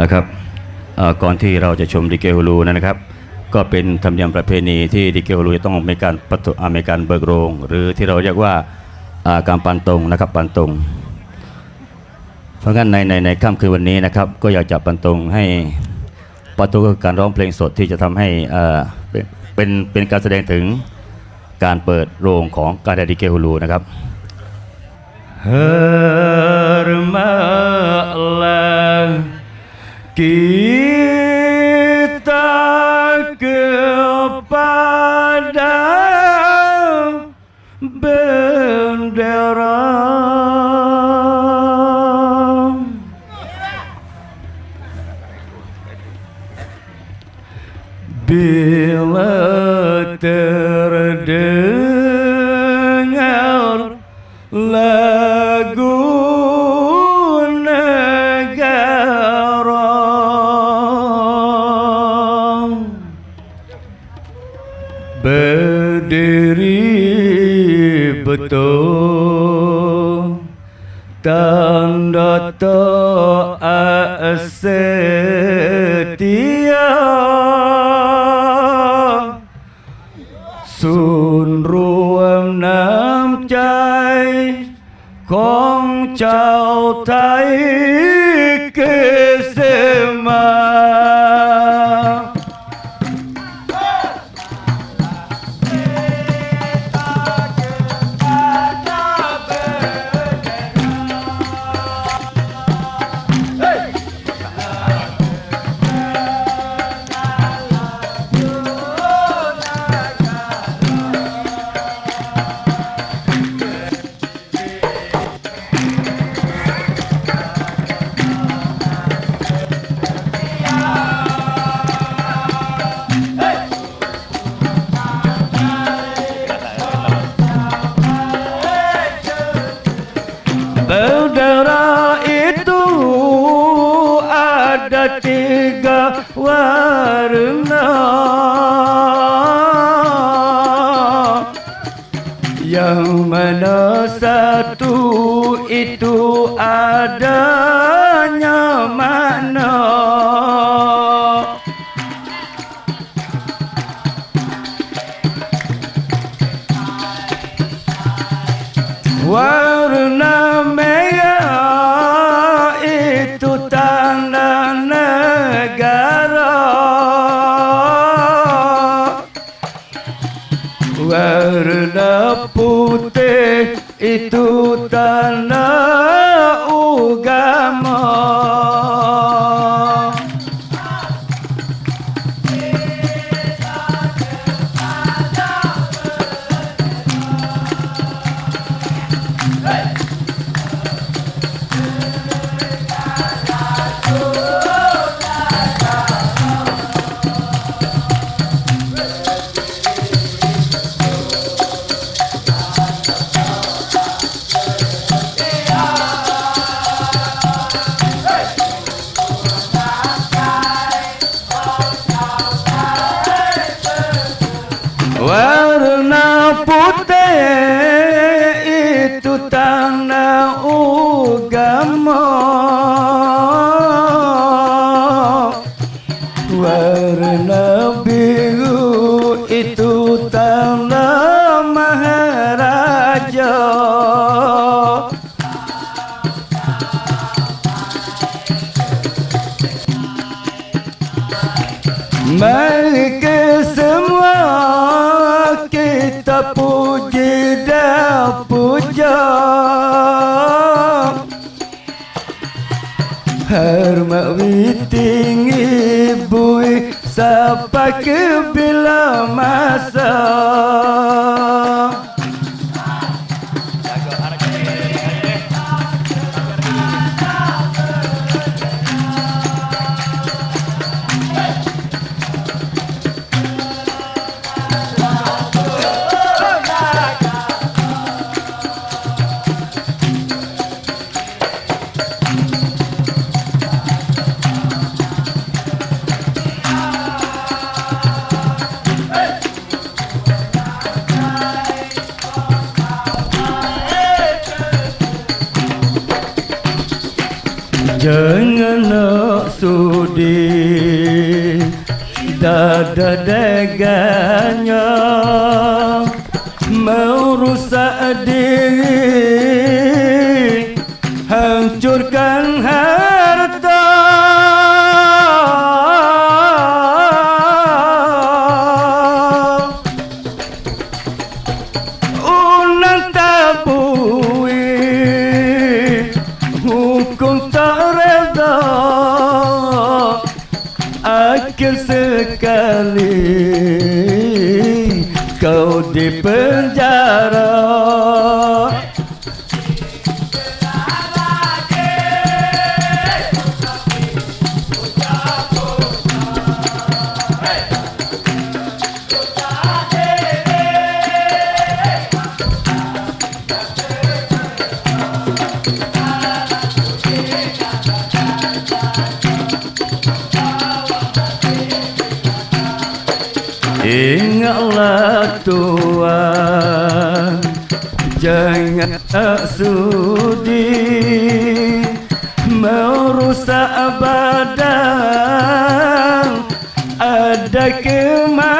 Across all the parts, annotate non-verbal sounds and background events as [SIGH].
นะครับก่อนที่เราจะชมดิเกฮูลูนะครับ ก็เป็นธรรมเนียมประเพณีที่ดิเกฮูลูจะต้องมีการปฐอ่ามีการเบิกโรง หรือที่เราเรียกว่าการปันตรงนะครับปันตรง เพราะงั้นในในในค่ำคืนวันนี้นะครับก็อยากจะปันตรงให้ปันตรงก็คือการร้องเพลงสดที่จะทำให้เป็นเป็นเป็นการแสดงถึงการเปิดโรงของการดิเกฮูลูนะครับ Hormatlah kita kepada bendera. Bila terdengar mana satu itu adanya itu tanda maharaja. Mari ke semua kita puji dan puja. Hormat tinggi ke bila masa ada deganya penjara. Ingatlah Jangan sudi Merusak badan. Ada kematian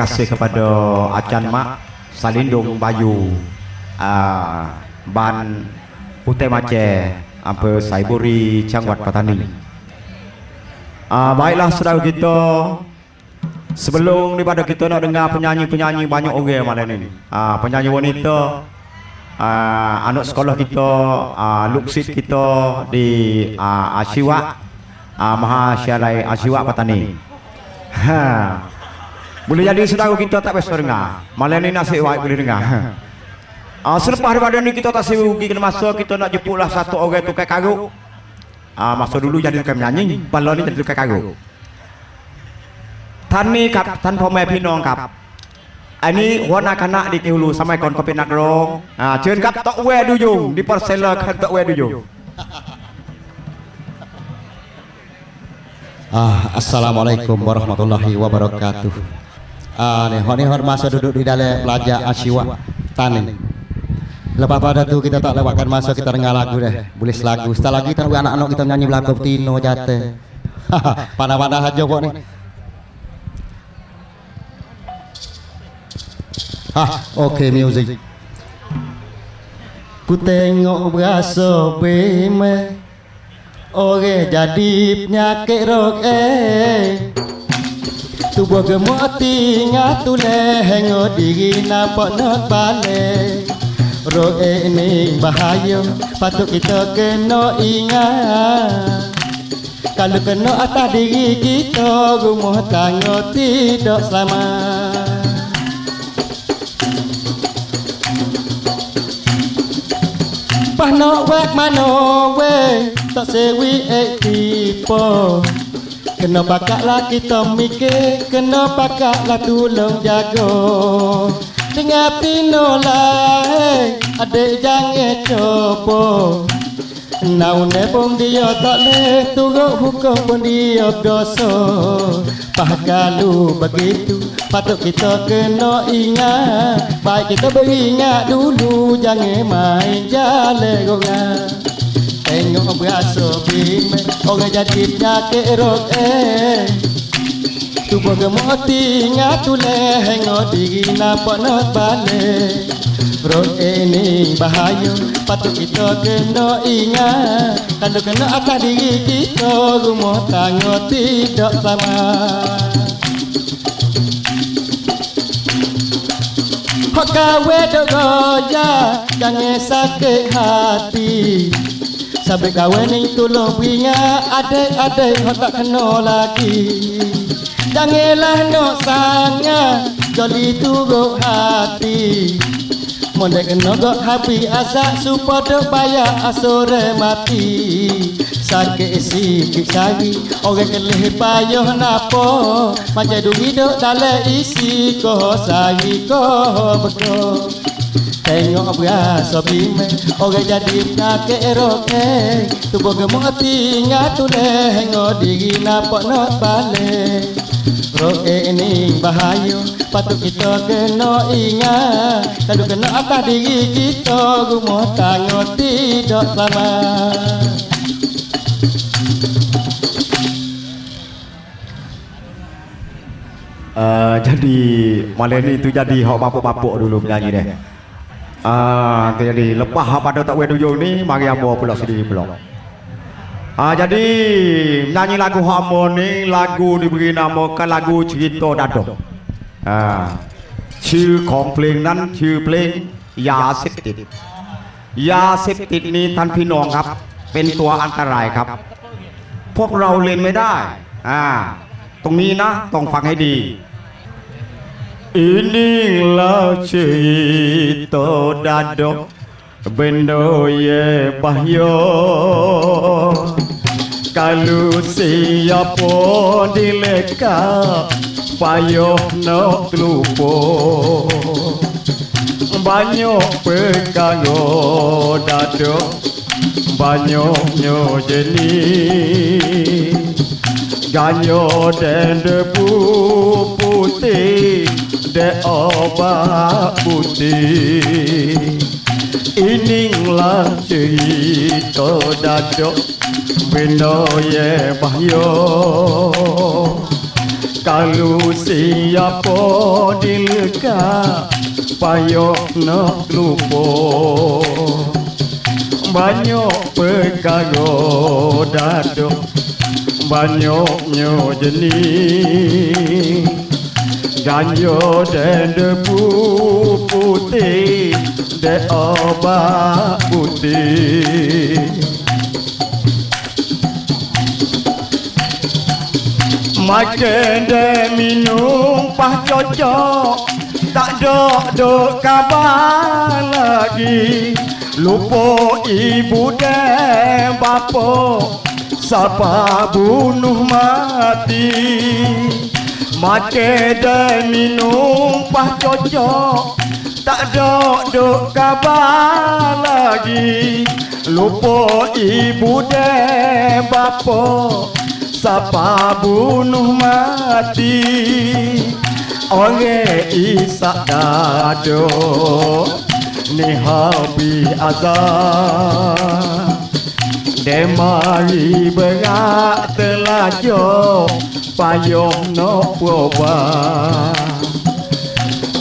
kasih kepada Acan Mak Salindung Bayu. Uh, Ban Putih Mace Apa Saiburi Cangwat Patani. Uh, Baiklah saudara kita. Sebelum daripada kita nak dengar penyanyi-penyanyi banyak orang malam ini uh, Penyanyi wanita uh, Anak sekolah kita uh, Luksit kita di uh, Asiwak uh, Mahasyalai Asiwak Patani. Ha. Boleh jadi saudara kita tak biasa dengar. Malam ni nasib baik boleh dengar. Ah selepas daripada ni kita tak sewa rugi kena masa kita nak jemputlah satu orang tukar karut. Ah masa dulu jadi tukar menyanyi, bala ni jadi tukar karut. ท่านนี่ครับท่านพ่อแม่พี่น้องครับ อันนี้หัวหน้าคณะดีกิวลูสมัยก่อนก็เป็นนักร้องอ่าเชิญครับตะแวดูยุงดิปอร์เซลเลอร์คันตะแวดูยุง Ah, Assalamualaikum warahmatullahi wabarakatuh. Ah, ni hok ni hok masa duduk di dalam pelajar Asyiwa Tani. Lepas pada tu kita tak lewatkan masa kita dengar lagu deh. Boleh selagu. Setelah lagi kita nak anak-anak kita nyanyi lagu Tino jate. [LAUGHS] Pada-pada aja buat ni. Ah, okay music. Ku tengok berasa beme Ore jadi penyakit rok eh Tubuh gemuk tinggal tuleh Hengok diri nampak nak balik Rok eh ini bahaya Patut kita kena ingat Kalau kena atas diri kita Rumah tangga tidak selamat Pas nak wek mana wek Tak sewi ek tipe Kena pakaklah kita mikir Kena pakaklah tolong jaga. Dengar pino lah hey, Adik jangan coba. Nau ne pun dia tak leh Turut hukum pun dia dosa. Pah kalau begitu Patut kita kena ingat. Baik kita beringat dulu Jangan main jale gongan Tengok berasa bime Orang jadi penyakit rok eh. Tubuh gemuk tinggal tuleh. Hengok diri nampak nak balik. Rok ini bahaya. Patut kita kena ingat. Kalau kena atas diri kita. Rumah tangga tidak selamat Hak kawe dok goya Jangan sakit hati Sabi kawening tulong pinya Adek-adek hotak kena lagi. Janganlah nak sangat Joli turuk hati. Mondek nogok hapi asak Supada bayar asore mati. Sakit sikit sari Orang kelih payah napa Macam dugi dok dalam isi Koh sari koh bekoh Tengok berasa bime Orang jadi penyakit roke Tubuh gemuk tinggal tuleh Hengok diri nampak nak balik. Roke ini bahaya. Patut kita kena ingat. Kalau kena atas diri kita Rumah tangga tidak selamat. Uh, jadi malam ni tu jadi hak bapuk-bapuk dulu penyanyi dia. Ah, jadi lepas hak pada tak wedu ni mari ambo pula sendiri pula. Ah, jadi nyanyi lagu hak ambo ni lagu diberi namakan lagu cerita dadah. Ah. ชื่อของเพลงนั้นชื่อเพลงยาเสพติด ยาเสพติดนี้ท่านพี่น้องครับ เป็นตัวอันตรายครับ พวกเราเล่นไม่ได้ อ่า ตรงนี้นะต้องฟังให้ดี Inilah cerita dadah Benda ye bahaya Kalau siapa dileka Payah nak lupa. Banyak perkara dadah Banyaknya jenis. Ganyo dan debu putih de oba putih. Ining lajei to dado winoye bahyo. Kalau siapa dilka payo no lupo banyak perkara dado banyak nyo jening Ganyo dan debu putih De obat putih Makan dan minum pah cocok Tak ada dok kabar lagi Lupa ibu dan bapa Siapa bunuh mati Makan dan minum pah cocok. Tak ada dok kabar lagi. Lupa ibu dan bapa. Siapa bunuh mati? Orang isak dado Ni habi azab Demari berat telajo payong nopo ba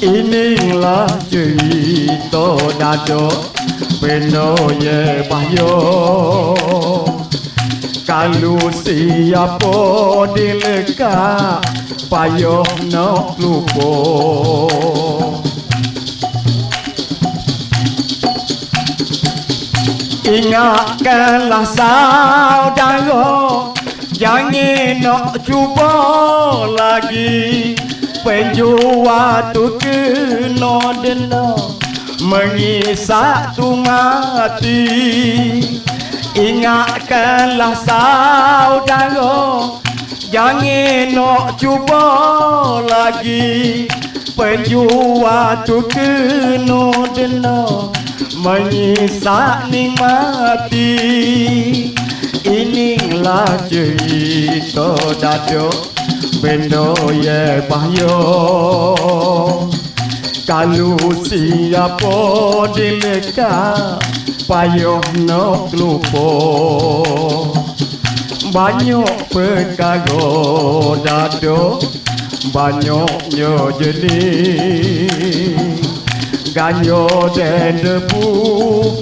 ining lah cerita dado beno ye payo kalu siapa dileka payong nopo Ingat kelah saudara Jangan nak cuba lagi. Penjual tu kena denda Mengisak tu mati. Ingatkanlah saudara. Jangan nak cuba lagi. Penjual tu kena denda Mengisak nikmati ining la chui to da cho bendo ye ba yo kalu si apo dileka payo no klupo banyo pekago da do banyo nyo jeli ganyo de de pu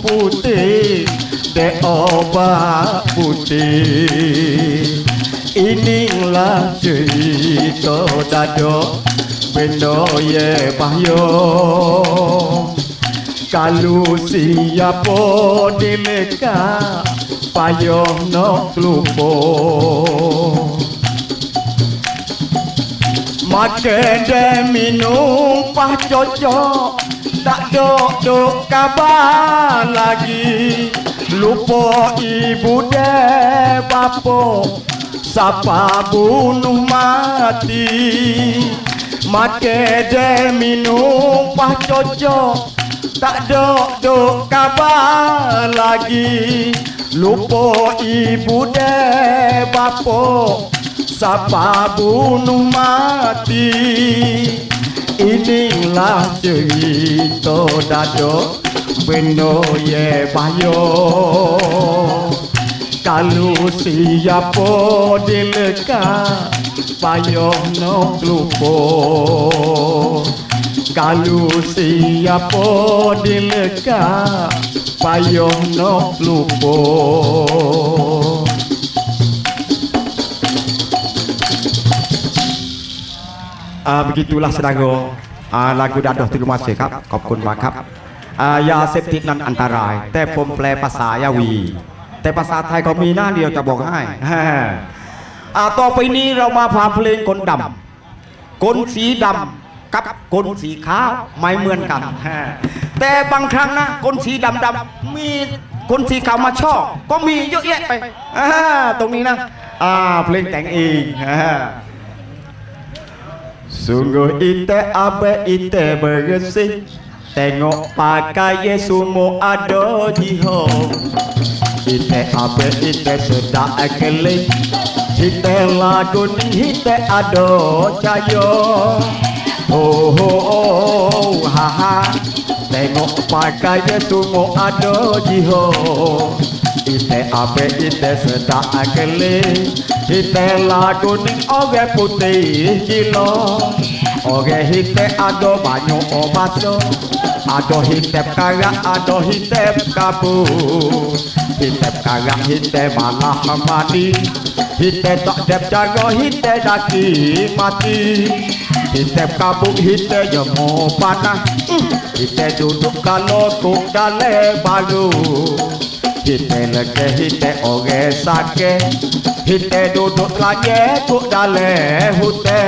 putih de oba putih inilah cerita dado bendo ye bahyo kalu siapa di meka Payo no klupo Makan dan minum pah cocok. Tak dok dok kabar lagi. Lupa ibu dan bapa. Siapa bunuh mati. Makan dan minum pah cocok. Tak dok dok kabar lagi. Lupa ibu dan bapa. Siapa bunuh mati inilah cerita dado beno ye bayo. Kalu siapa dileka payo no klupo kalu siapa dileka payo no klupo begitulah saudara ah, lagu dadah terima kasih ครับขอบคุณมากครับยาเสพติดนั้นอันตราย แต่ผมแปลภาษายาวี แต่ภาษาไทยก็มีหน้าเดียวจะบอกให้ฮ่าอ่าต่อไปนี้เรามาฟังเพลงคนดำคนสีดำกับคนสีขาวไม่เหมือนกัน แต่บางครั้งนะคนสีดำดำมีคนสีขาวมาชอบก็มีเยอะแยะไปอ่าตรงนี้นะอ่าเพลงแต่งเองฮ่า Sungguh ite abe ite bersih Tengok pakai semua ada jiho. Ite abe ite sedak keling Ite lagu ite ada cayo. Oh oh oh ha ha Tengok pakai dia semua ada jiho Ite ape ite sedap akeli Ite lagu ni oge putih gilo Oge hite ado banyu obato Ado hitep kara ado hitep kabu Hitep kara hite malah mati Hite tak dep jago hite daki mati Itep kabu hite yamo pana Hite dudu kalo kukale balu Hite leke hite oge sake Hite dudu lage kukale hute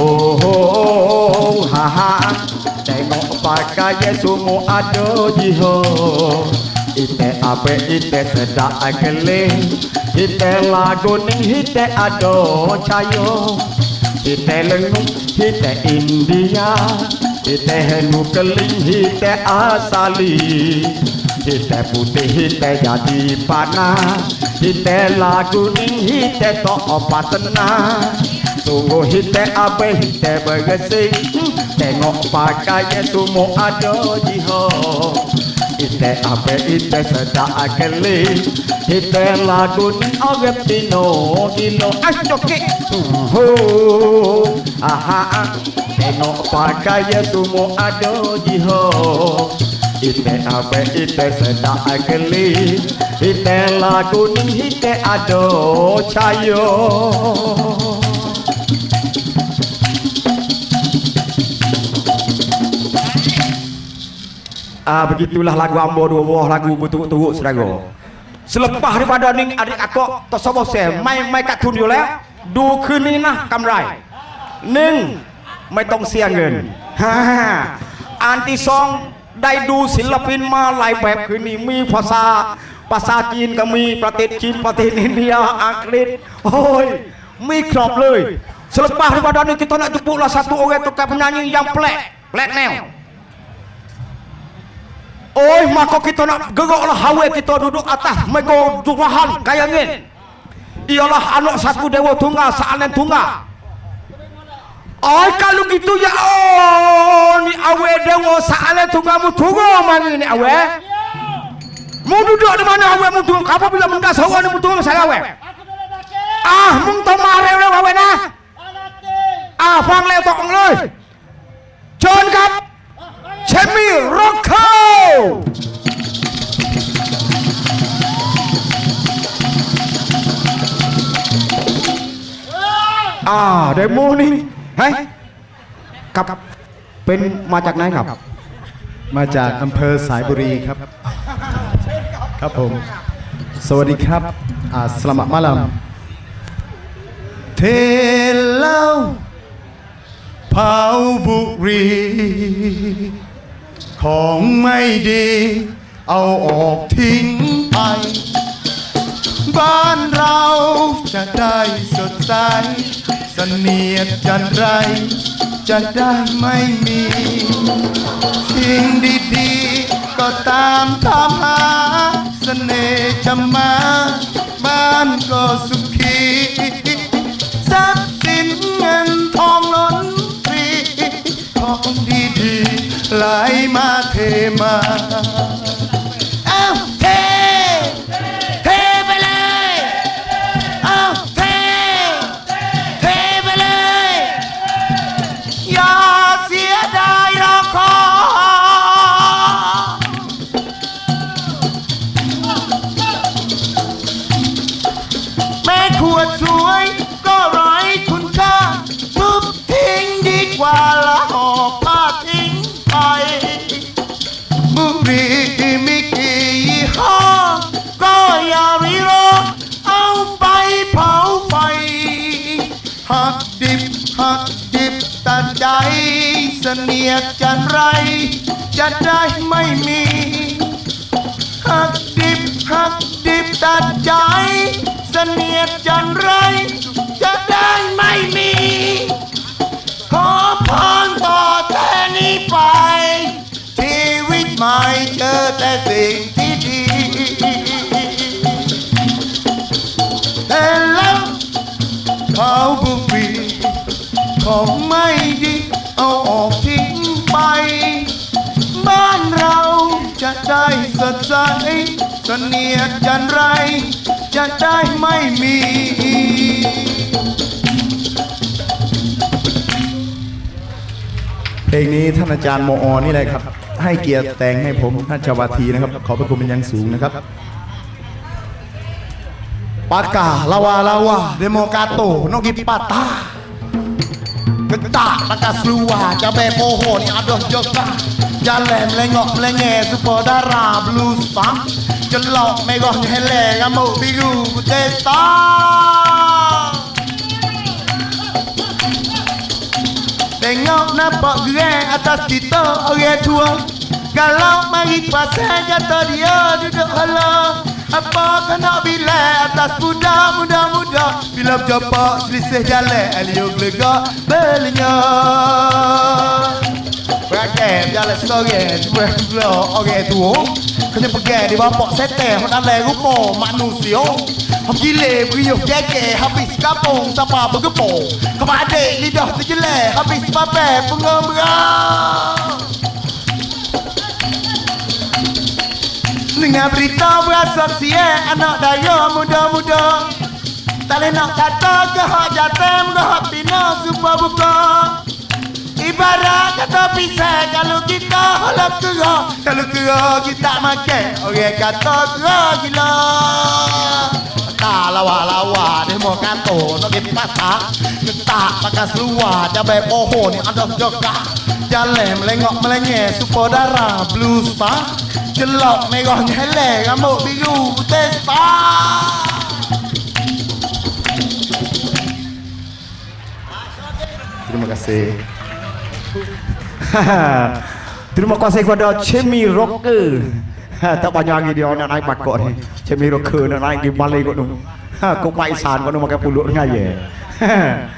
Oh, oh, oh, ha, ha Tengok pakai semua ada jihad Ite ape ite sedak ageling Ite lagu ning ite ado cayo Telugu హిత ఇండియా హిత హెనుకలి హిత ఆసాలి హిత పుటి హిత జాతి పానా హిత లాగుని హిత తో పాతనా Sungguh hitam apa hitam bergesing Tengok pakaian semua ada jihad इथे आपे इथे सदा अकेले इथे लागून अव्यक्तीनो गेलो अष्टके हो आहा तेनो पाकाय तुमो आडो जिहो Ite ape ite seda akeli Ite laguning ite ado cayo Ah begitulah lagu ambo dua buah lagu berturut-turut saudara. Selepas daripada ning adik akak tak sabo se mai mai kat tunอยู่แล้วดูคืนนี้นะกำไรหนึ่งไม่ต้องเสียเงินฮ่าอันที่สองได้ดูศิลปินมาหลายแบบคืนนี้มีภาษาภาษาจีนก็มีประเทศจีนประเทศอินเดียอังกฤษโอ้ยมีครบเลย Selepas daripada ni kita nak jemputlah satu orang tukar penyanyi yang pelak pelak neo Oi, maka kita nak geraklah hawa kita duduk atas mego jurahan kaya angin. Ialah anak satu dewa tunggal, sealan tunggal. Oh kalau gitu ya oh ni awe dewa saale tunggamu tunggu mari ni awe. Mu duduk di mana awe mu tunggu apa bila mun kasawa ni mu tunggu saya awe. Ah mung โมนี่เฮ้ยกับเป็นมาจากไหนครับ มาจากอำเภอสายบุรีครับ ครับผม สวัสดีครับอ่าสลามัมาลัมเทเล่าเผาบุรี ของไม่ดี เอาออกทิ้งไป บ้านเราจะได้สดใส เนียดจันไร จะได้ไม่มี สิ่งดีๆ ก็ตามทำหาเสน่ห์จะมา บ้านก็สุขีทรัพย์สินเงินทองล้นปรีของดีๆไหลมาเทมา เสนียดจันไร จะได้ไม่มี หักดิบหักดิบตัดใจเสนียดจันไร จะได้ไม่มี ขอพรต่อแต่นี้ไป ชีวิตใหม่เจอแต่สิ่งที่ดีเห็นแล้วเขาบุกบีของไม่ดีเอาออก ไป บ้านเราจะได้สดใสเสนียดจันไร จะได้ไม่มีเพลงนี้ท่านอาจารย์โมออนี่แหละครับ ให้เกียรติแต่งให้ผมท่านชาวาทีนะครับ ขอพระคุณเป็นอย่างสูงนะครับปากกาลาวาลาวาเดโมกาโตนกิปาตา Getak maka seluar Cabai pohon yang ada jokah Jalan melengok melengeh Super darah blues punk Jelok megah nyeleh Rambut biru putih star Tengok nampak gerang atas kita orang tua Kalau mari pasal jatuh dia duduk halau Apa kena bila atas muda muda muda Bila berjumpa selisih jalan Alio gelegak belinya. Berakhir jalan sore Cuba pula orang tua Kena pergi di bapak seteh Nak leh rupa manusia. Hap gile beriuh gege Habis kampung Siapa bergepung. Kepada lidah terjelek Habis papai pengembarang Dengar berita berasa siap Anak daya muda-muda. Tak boleh nak kata Gehak jatem Gehak pina Supaya buka. Ibarat kata pisang Kalau kita Kalau kera Kalau kera kita makan Orang kata kera gila. Lawa-lawa Dia mau kata Nak pergi patah Tak pakai seluar Cabai pohon Yang ada juga. Jalan melengok melengeh Super darah Blue star Jelok merah nyeleh Rambut biru Putih Terima kasih [LAUGHS] Terima kasih kepada Chemi Rocker. Ha, tak banyak lagi dia nak naik bakok ni. Chemi Rocker nak naik di balai kot tu. Ha, kau Pak Isan kau nak makan pulut dengan ye. Ha, [LAUGHS]